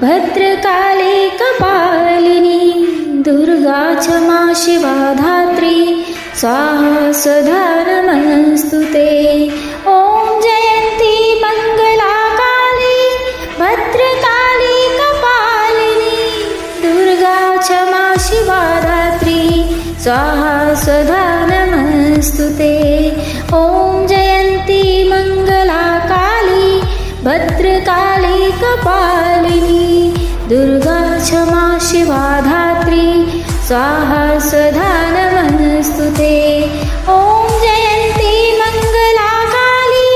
भद्रकाले कपालिनी दुर्गा क्षमा शिवा धात्री स्वाहा सदा नमस्तु ते। ॐ जयन्ती मङ्गलाकाली भद्रकाली कपालिनी दुर्गा धात्री स्वाहा सदा दुर्गा क्षमा शिवा धात्री स्वाहा सदा नमस्तु ते ॐ जयन्ती मङ्गलाकाली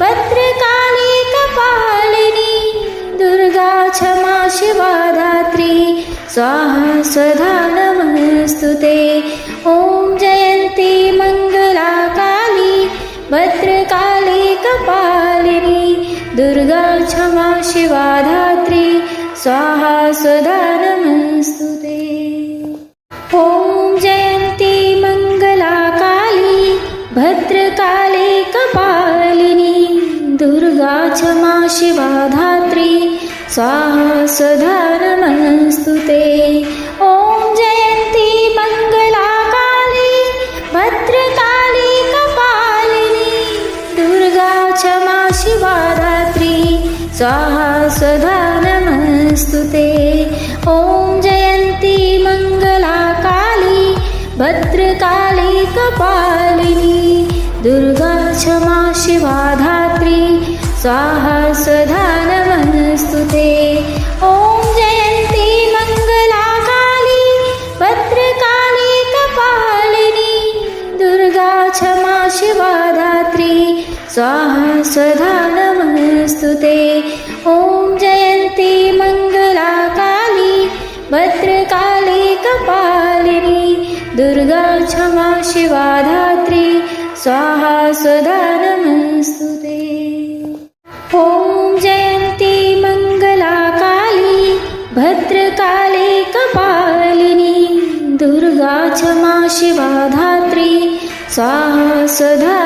भद्रकाली कपालिनी दुर्गा क्षमा शिवा धात्री स्वाहा सदा नमस्तु ते ॐ जयन्ती मङ्गलाकाली भद्रकाली कपालिनी दुर्गा क्षमा शिवा धात्री स्वाहा सदा नमस्तु ते। ॐ जयन्ती मङ्गलाकाली भद्रकाली कपालिनी दुर्गा क्षमा शिवा धात्री स्वाहा सदा नमस्तु ते। ॐ जयन्ती मङ्गलाकाली भद्रकाली कपालिनी दुर्गा क्षमा शिवा धात्री स्वाहा सदा नमस्तु ते। ॐ जयन्ती मङ्गलाकाली भद्रकाली कपालिनी दुर्गा क्षमा शिवा धात्री स्वाहा सदा नमस्तु ते। ॐ जयन्ती मङ्गलाकाली भद्रकाली कपालिनी दुर्गा क्षमा शिवा धात्री स्वाहा नमस्तु ते कपालिनी दुर्गा क्षमा शिवा धात्री स्वाहा सदा नमस्तु ते। ॐ जयन्ती मङ्गलाकाली भद्रकाली कपालिनी दुर्गा क्षमा शिवा धात्री स्वाहा सदा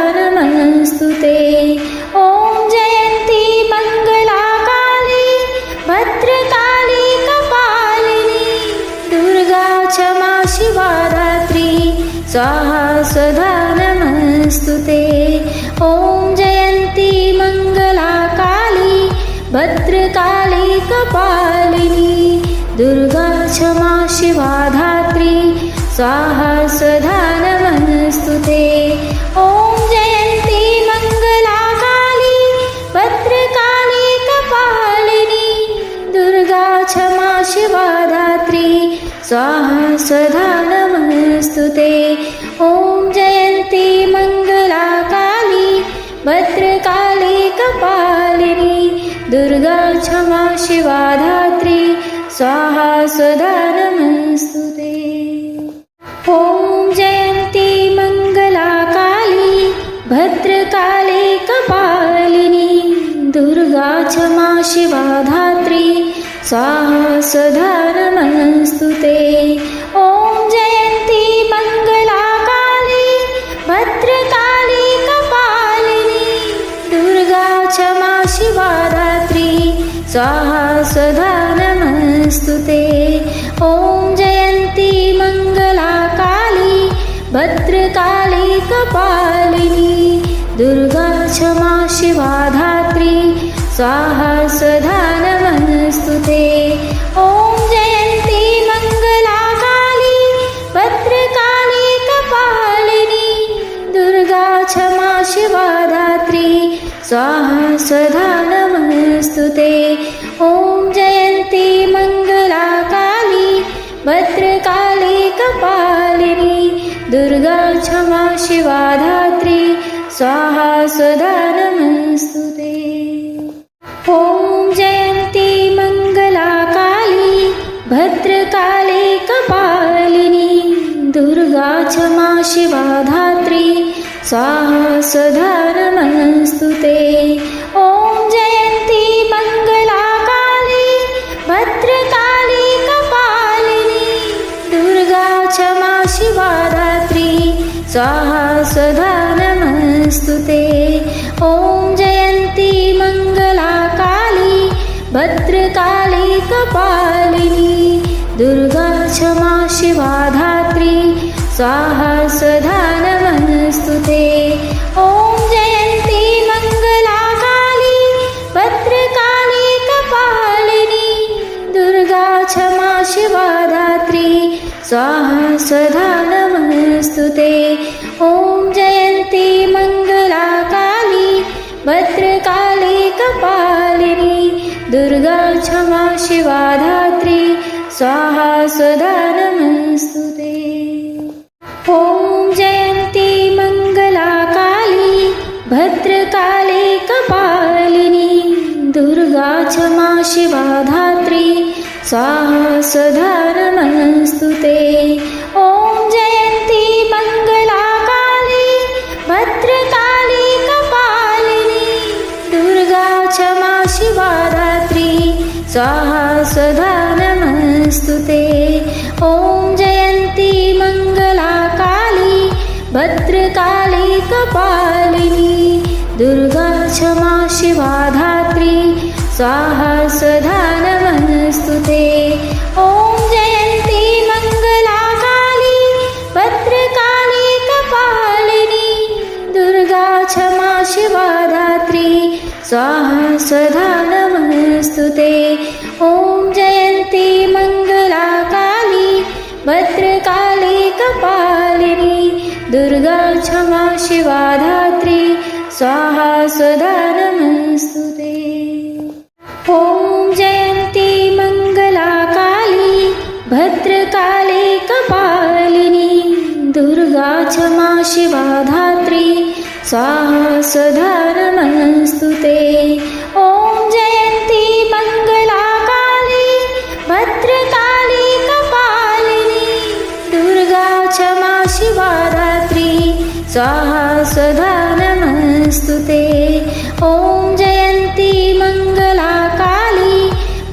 सदा नमस्तु ते ॐ जयन्ती मङ्गलाकाली भद्रकाली कपालिनी दुर्गा क्षमा शिवा धात्री स्वाहा सदा नमस्तु ते ॐ जयन्ती मङ्गलाकाली भद्रकाली कपालिनी दुर्गा क्षमा शिवा धात्री स्वाहा सदा नमस्तु ते कपालिनी दुर्गा क्षमा शिवा धात्री स्वाहा सदा नमस्तु ते। ॐ जयन्ती मङ्गलाकाली भद्रकाले कपालिनी दुर्गा क्षमा शिवा धात्री स्वाहा सदा नमस्तु ते। ॐ स्वाहा सदा नमस्तु ते। ॐ जयन्ती मङ्गलाकाली भद्रकाली कपालिनी दुर्गा क्षमा शिवा धात्री स्वाहा सदा नमस्तु ते स्वाहा सदा नमस्तु ते ॐ जयन्ती मङ्गलाकाली भद्रकाली कपालिनी दुर्गा क्षमा शिवा धात्री स्वाहा सदा नमस्तु ते ॐ जयन्ती मङ्गलाकाली भद्रकाली कपालिनी दुर्गा क्षमा शिवा धात्री स्वाहा सदा नमस्तु ते। ॐ जयन्ती मङ्गलाकाली भद्रकाली कपालिनी दुर्गा क्षमा शिवा धात्री स्वाहा सदा नमस्तु ते। ॐ जयन्ती मङ्गलाकाली भद्रकाली कपालिनी दुर्गा क्षमा शिवा धात्री स्वाहा सदा नमस्तु ते ॐ जयन्ती मङ्गलाकाली भद्रकाली कपालिनी दुर्गा क्षमा शिवा धात्री स्वाहा सदा नमस्तु ते ॐ जयन्ती मङ्गलाकाली भद्रकाली कपालिनी दुर्गा क्षमा शिवा धात्री स्वाहा सदा नमस्तु स्वाहा सदा नमस्तु ते। ॐ जयन्ती मङ्गलाकाली भद्रकाली कपालिनी दुर्गा क्षमा शिवा धात्री स्वाहा सदा नमस्तु ते। ॐ जयन्ती मङ्गलाकाली भद्रकाली कपालिनी दुर्गा क्षमा शिवा धात्री शिवाधात्री स्वाहा सदा नमस्तु ते। ॐ जयन्ती मङ्गलाकाली भद्रकाली कपालिनी दुर्गा क्षमा शिवाधात्री स्वाहा सदा नमस्तु ते। स्वाहा सदा नमस्तु ते। ॐ जयन्ती मङ्गलाकाली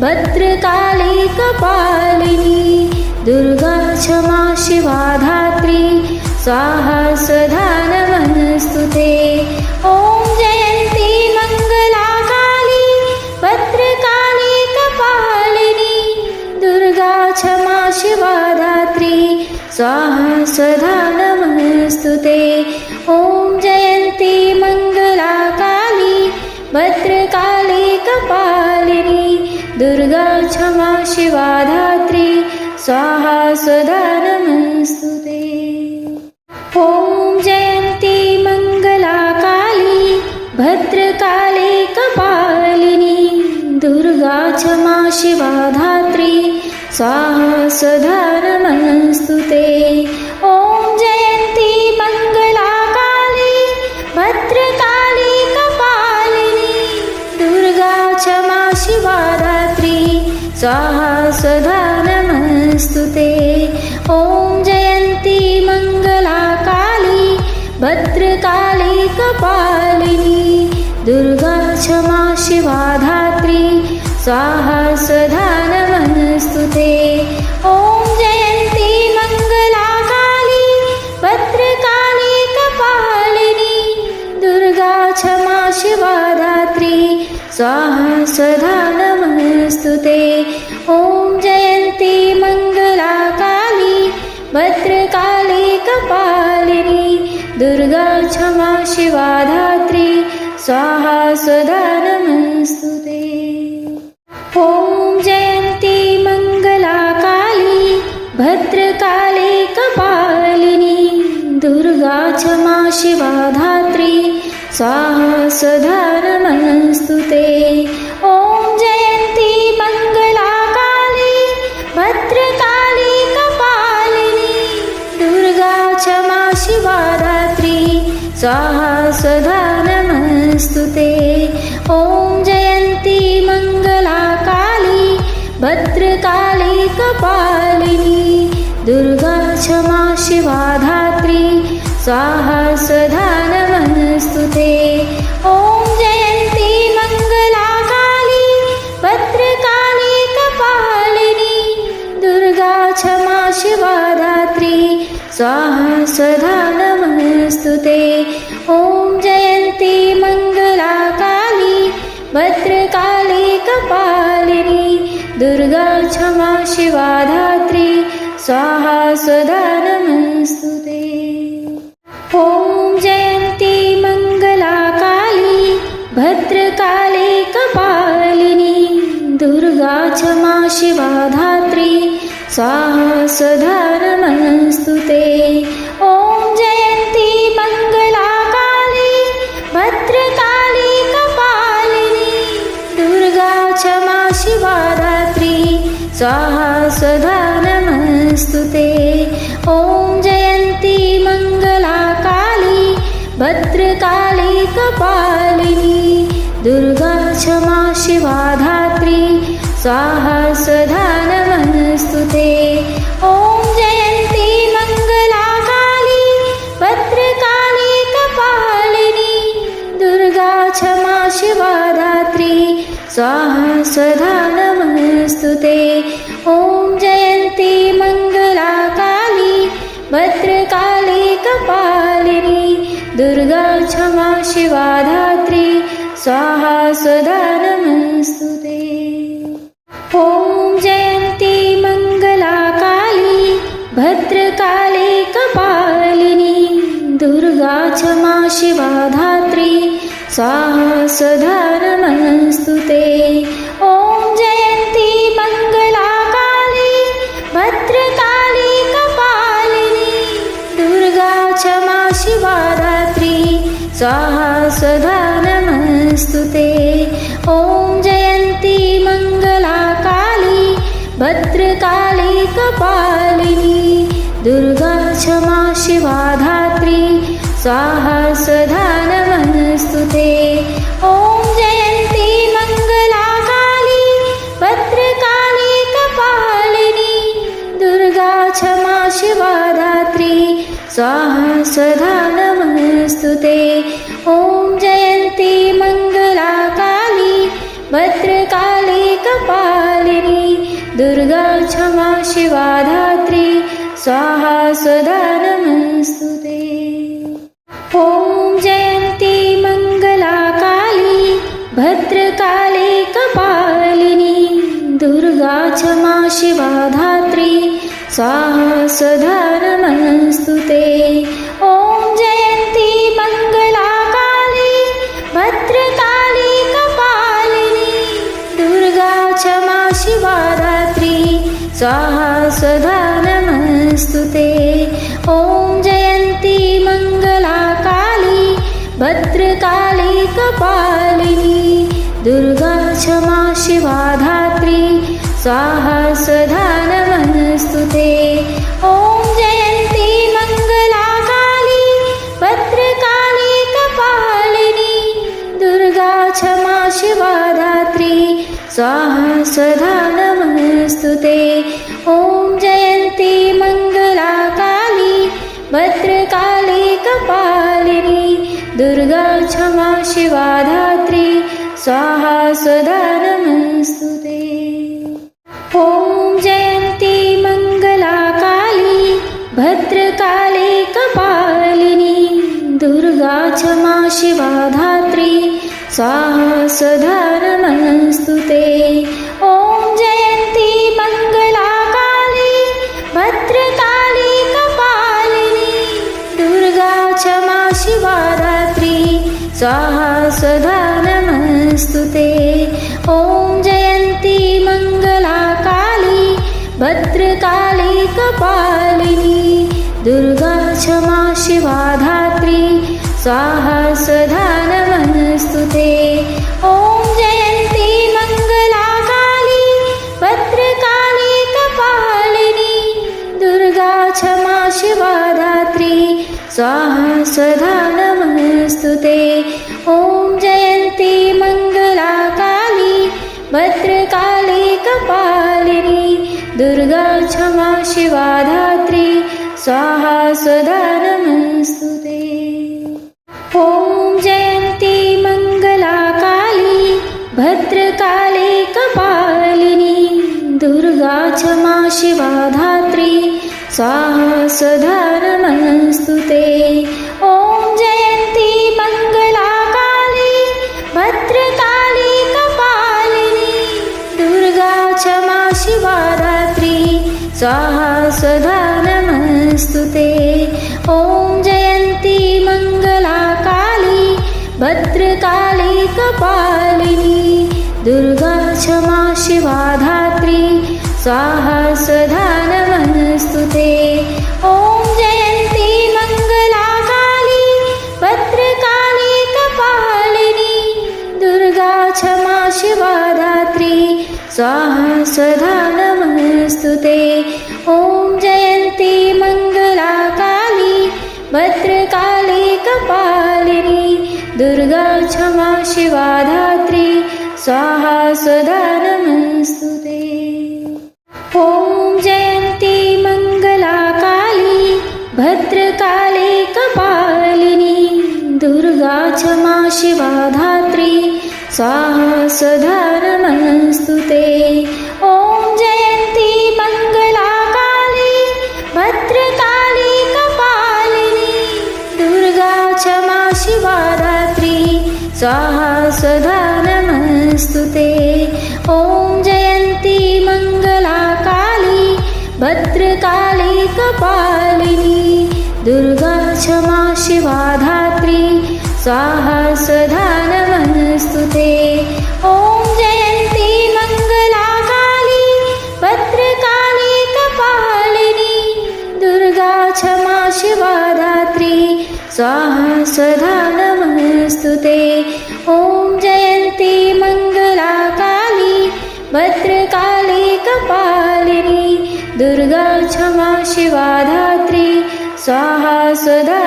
भद्रकाली कपालिनी दुर्गा क्षमा शिवा धात्री स्वाहा सदा नमस्तु ते। ॐ जयन्ती मङ्गलाकाली भद्रकाली कपालिनी दुर्गा क्षमा शिवा धात्री स्वाहा सदा दुर्गा क्षमा शिवा धात्री स्वाहा सदा नमस्तु ते। ॐ जयन्ती मङ्गलाकाली भद्रकाली कपालिनी दुर्गा क्षमा शिवा धात्री स्वाहा सदा नमस्तु ते। ॐ जयन्ती मङ्गलाकाली भद्रकाली कपालिनी दुर्गा क्षमा शिवा स्वाहा सदा नमस्तु ते। ॐ जयन्ती मङ्गलाकाली भद्रकाली कपालिनी दुर्गा क्षमा शिवा धात्री स्वाहा सदा नमस्तु ते। ॐ जयन्ती मङ्गलाकाली भद्रकाली कपालिनी दुर्गा क्षमा शिवा धात्री स्वाहा सदा नमस्तु ते ॐ जयन्ती मङ्गलाकाली भद्रकाली कपालिनी दुर्गा क्षमा शिवा धात्री स्वाहा सदा नमस्तु ते ॐ जयन्ती मङ्गलाकाली भद्रकाली कपालिनी दुर्गा क्षमा शिवा धात्री स्वाहा सदा नमस्तु ते स्वाहा सदा नमस्तु ते। ॐ जयन्ती मङ्गलाकाली भद्रकाली कपालिनी दुर्गा क्षमा शिवा धात्री स्वाहा सदा नमस्तु ते। ॐ जयन्ती मङ्गलाकाली भद्रकाली कपालिनी दुर्गा क्षमा शिवा धात्री स्वाहा सदा नमस्तु ते ॐ जयन्ती मङ्गलाकाली भद्रकाली कपालिनी दुर्गा क्षमा शिवा धात्री स्वाहा सदा नमस्तु ते ॐ जयन्ती मङ्गला काली भद्रकाले कपालिनी दुर्गा क्षमा शिवा धात्री स्वाहा सदा नमस्तु ते स्वाहा सदा नमस्तु ते। ॐ जयन्ती मङ्गला काली भद्रकाली कपालिनी दुर्गा क्षमा शिवा धात्री सदा नमस्तु ते। ॐ जयन्ती मङ्गला काली भद्रकाली कपालिनी दुर्गा क्षमा शिवा धात्री स्वाहा नमस्तु ते कपालिनी दुर्गा क्षमा शिवा धात्री स्वाहा सदा नमस्तु ते। ॐ जयन्ती मङ्गला काली भद्रकाली कपालिनी दुर्गा क्षमा शिवा धात्री स्वाहा सदा नमस्तु ते। ॐ स्वाहा सदा नमस्तु ते। ॐ जयन्ती मङ्गला काली भद्रकाली कपालिनी दुर्गा क्षमा शिवा धात्री स्वाहा नमस्तु ते। ॐ जयन्ती मङ्गला काली भद्रकाली कपालिनी दुर्गा क्षमा शिवा धात्री स्वाहा सदा नमस्तु ते ॐ जयन्ती मङ्गला काली भद्रकाली कपालिनी दुर्गा क्षमा शिवा धात्री स्वाहा सदा नमस्तु ते ॐ जयन्ती मङ्गला काली भद्रकाली कपालिनी दुर्गा क्षमा शिवा धात्री स्वाहा सदा नमस्तु ते स्वाहा नमस्तु ते। ॐ जयन्ती मङ्गला काली भद्रकाली कपालिनी दुर्गा क्षमा शिवा धात्री स्वाहा नमस्तु ते। ॐ जयन्ती मङ्गला काली भद्रकाली कपालिनी दुर्गा क्षमा शिवा धात्री स्वाहा सदा क्षमा शिवा धात्री स्वाहा सदा नमस्तु ते। ॐ जयन्ती मङ्गला काली भद्रकाली कपालिनी दुर्गा क्षमा शिवा धात्री स्वाहा सदा नमस्तु ते स्वाहा नमस्तु ते। ॐ जयन्ती मङ्गला काली भद्रकाली कपालिनी दुर्गा क्षमा शिवा धात्री स्वाहा सदा नमस्तु ते। ॐ जयन्ती मङ्गला काली भद्रकाली कपालिनी दुर्गा क्षमा शिवा धात्री स्वाहा सदा नमस्तु शिवा धात्री स्वाहा सदा नमस्तु ते। ॐ जयन्ती मङ्गला काली भद्रकाली कपालिनी। दुर्गा क्षमा स्वाहा सदा नमस्तु ते। ॐ जयन्ती मङ्गलाकाली भद्रकाली कपालिनी। दुर्गा क्षमा स्वाहा सदा ते ॐ जयन्ती मङ्गलाकाली भद्रकाली कपालिनी दुर्गा क्षमा शिवा धात्री स्वाहा सदा धात्री स्वाहा सदा नमस्तु ते। ॐ जयन्ती मङ्गलाकाली भद्रकाली कपालिनी दुर्गा क्षमा शिवा धात्री स्वाहा सदा नमस्तु ते। ॐ जयन्ती मङ्गलाकाली भद्रकाली कपालिनी दुर्गा क्षमा शिवा धात्री स्वाहा सदा ते ॐ जयन्ती मङ्गलाकाली भद्रकाली कपालिनी दुर्गा क्षमा शिवा धात्री स्वाहा सदा ते ॐ जयन्ती मङ्गलाकाली भद्रकाली कपालिनी दुर्गा क्षमा शिवा धात्री स्वाहा सदा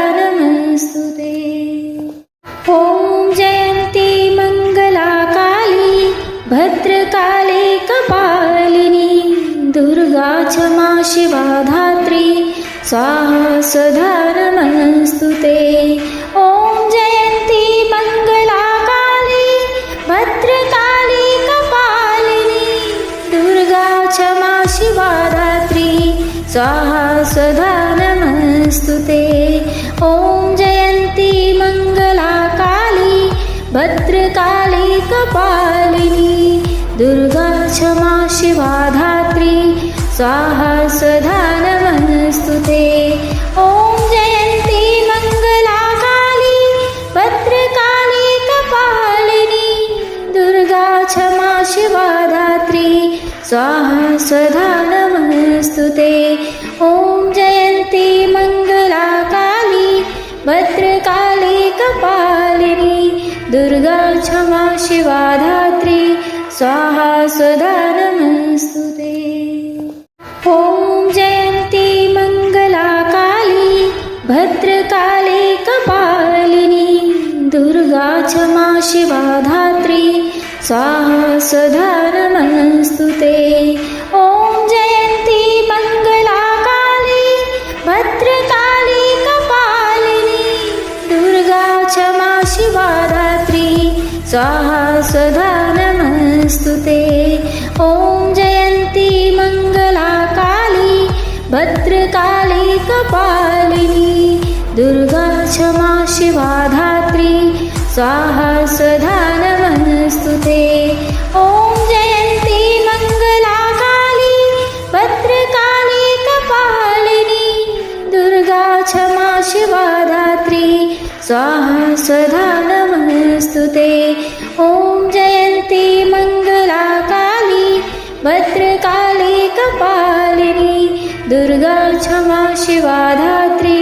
ते ॐ जयन्ती मङ्गलाकाली भद्रकाली कपालिनी दुर्गा क्षमा शिवा धात्री स्वाहा सदा नमस्तु ते। ॐ जयन्ती मङ्गलाकाली भद्रकाली कपालिनी दुर्गा क्षमा शिवा धात्री स्वाहा सदा भद्रकाली कपालिनी दुर्गा शिवा धात्री स्वाहा नमस्तु ते। ॐ जयन्ती मङ्गलाकाली भद्रकाली कपालिनी दुर्गा शिवा धात्री स्वाहा नमस्तु ते। ॐ जयन्ती मङ्गलाकाली भद्रकाली कपालिनी दुर्गा क्षमा शिवा धात्री स्वाहा सदा नमस्तु ते। ॐ जयन्ती मङ्गलाकाली भद्रकाली कपालिनी दुर्गा क्षमा शिवा धात्री स्वाहा सदा नमस्तु ते स्वाहा सदा नमस्तु ते ॐ जयन्ती मङ्गलाकाली भद्रकाली कपालिनी दुर्गा क्षमा शिवा धात्री स्वाहा नमस्तु ते ॐ जयन्ती मङ्गलाकाली भद्रकाली कपालिनी दुर्गा क्षमा शिवा धात्री स्वाहा सदा ॐ जयन्ती मङ्गलाकाली भद्रकाली कपालिनी दुर्गा क्षमा शिवा धात्री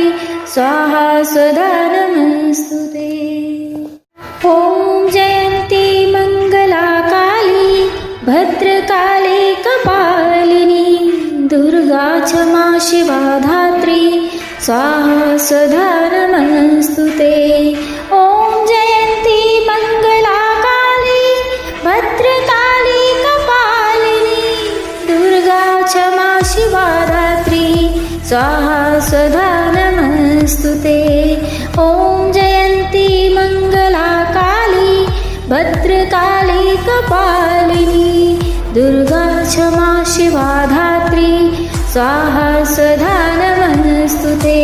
स्वाहा सदा नमस्तु ते ॐ जयन्ती मङ्गलाकाली भद्रकाली कपालिनी दुर्गा क्षमा शिवा धात्री स्वाहा सदा नमस्तु ते स्वाहा सदा नमस्तु ते ॐ जयन्ती मङ्गलाकाली भद्रकाली कपालिनी दुर्गा क्षमा शिवा धात्री स्वाहा सदा नमस्तु ते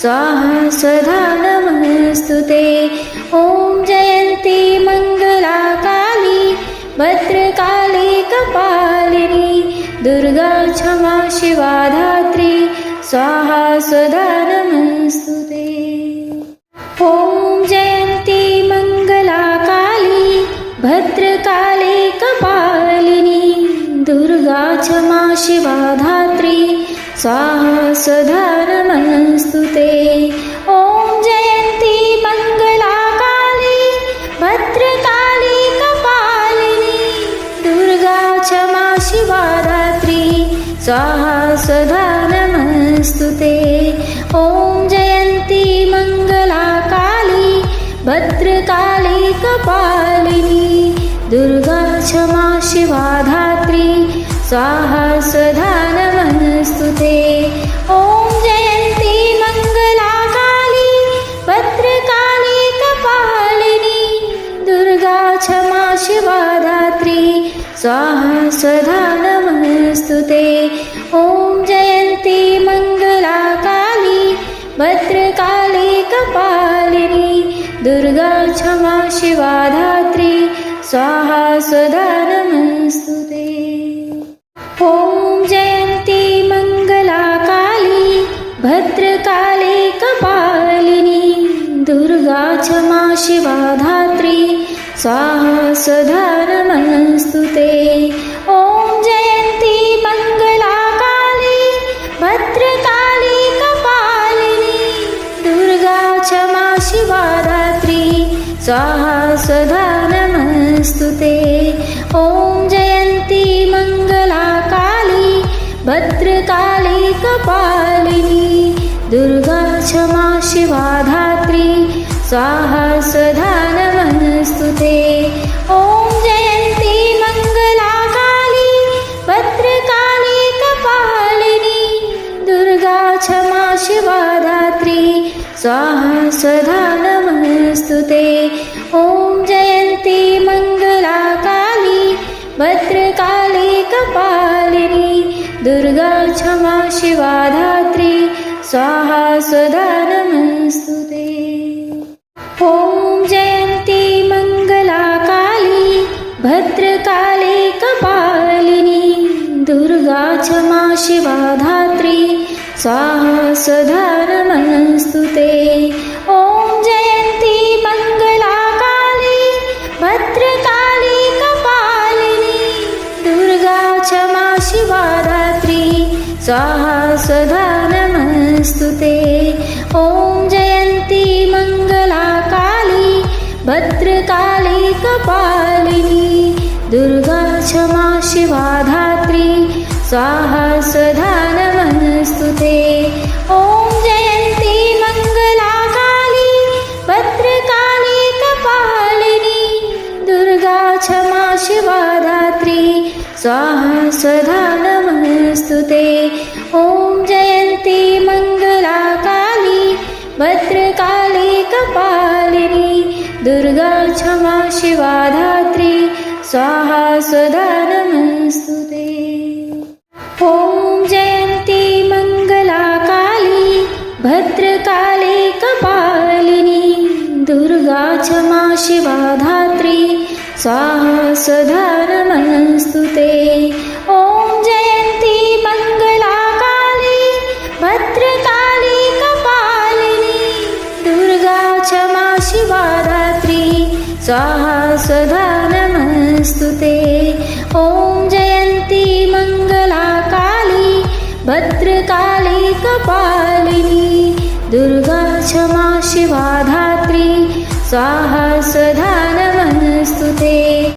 स्वाहा सदा नमः नमस्तु ते ॐ जयन्ती मङ्गलाकाली भद्रकाली कपालिनी दुर्गा क्षमा शिवा धात्री स्वाहा स्वधा नमस्तु ते ॐ जयन्ती मङ्गलाकाली भद्रकाली कपालिनी दुर्गा क्षमा शिवा धात्री स्वाहा स्वधा नमस्तु ते। ॐ जयन्ती मङ्गलाकाली भद्रकाली कपालिनी दुर्गा धात्री स्वाहा स्वधा नमस्तु ते। ॐ जयन्ती मङ्गलाकाली भद्रकाली कपालिनी दुर्गा क्षमा शिवा धात्री स्वाहा स्वधा नमस्तु ॐ जयन्ती मङ्गलाकाली भद्रकाली कपालिनी दुर्गा क्षमा शिवाधात्री स्वाहा स्वधा नमस्तु ते ॐ जयन्ती मङ्गलाकाली भद्रकाली कपालिनी दुर्गा क्षमा शिवाधात्री स्वाहा स्वधा नमस्तु ते ॐ शिवा धात्री स्वाहा नमस्तु ते। ॐ जयन्ती मङ्गलाकाली भद्रकाली कपालिनी। दुर्गा क्षमा स्वाहा स्वधा नमस्तु ते। ॐ जयन्ती मङ्गलाकाली भद्रकाली कपालिनी। दुर्गा स्वाहा स्वधा ते। ॐ जयन्ती मङ्गलाकाली भद्रकाली कपालिनी दुर्गा क्षमा शिवाधात्री स्वाहा स्वधा ते। ॐ जयन्ती मङ्गलाकाली भद्रकाली कपालिनी दुर्गा क्षमा शिवाधात्री स्वाहा स्वधा ते। स्वाहा स्वधा नमस्तु ते। ॐ जयन्ती मङ्गलाकाली भद्रकाली कपालिनी दुर्गा क्षमा शिवा धात्री स्वाहा स्वधा नमस्तु ते। ॐ जयन्ती मङ्गलाकाली भद्रकाली कपालिनी दुर्गा क्षमा शिवा धात्री स्वाहा स्वधा स्वधा नमस्तु ते। ॐ जयन्ती मङ्गलाकाली भद्रकाली कपालिनी दुर्गा क्षमा शिवा धात्री स्वाहा स्वधा नमस्तु ते। ॐ जयन्ती मङ्गलाकाली भद्रकाली कपालिनी दुर्गा क्षमा शिवा धात्री स्वाहा स्वधा नमस्तु ते स्वाहा स्वधानमस्तुते ॐ जयन्ती मङ्गलाकाली भद्रकाली कपालिनी कपाली दुर्गाक्षमा शिवाधात्री स्वाहा स्वधानमनस्तुते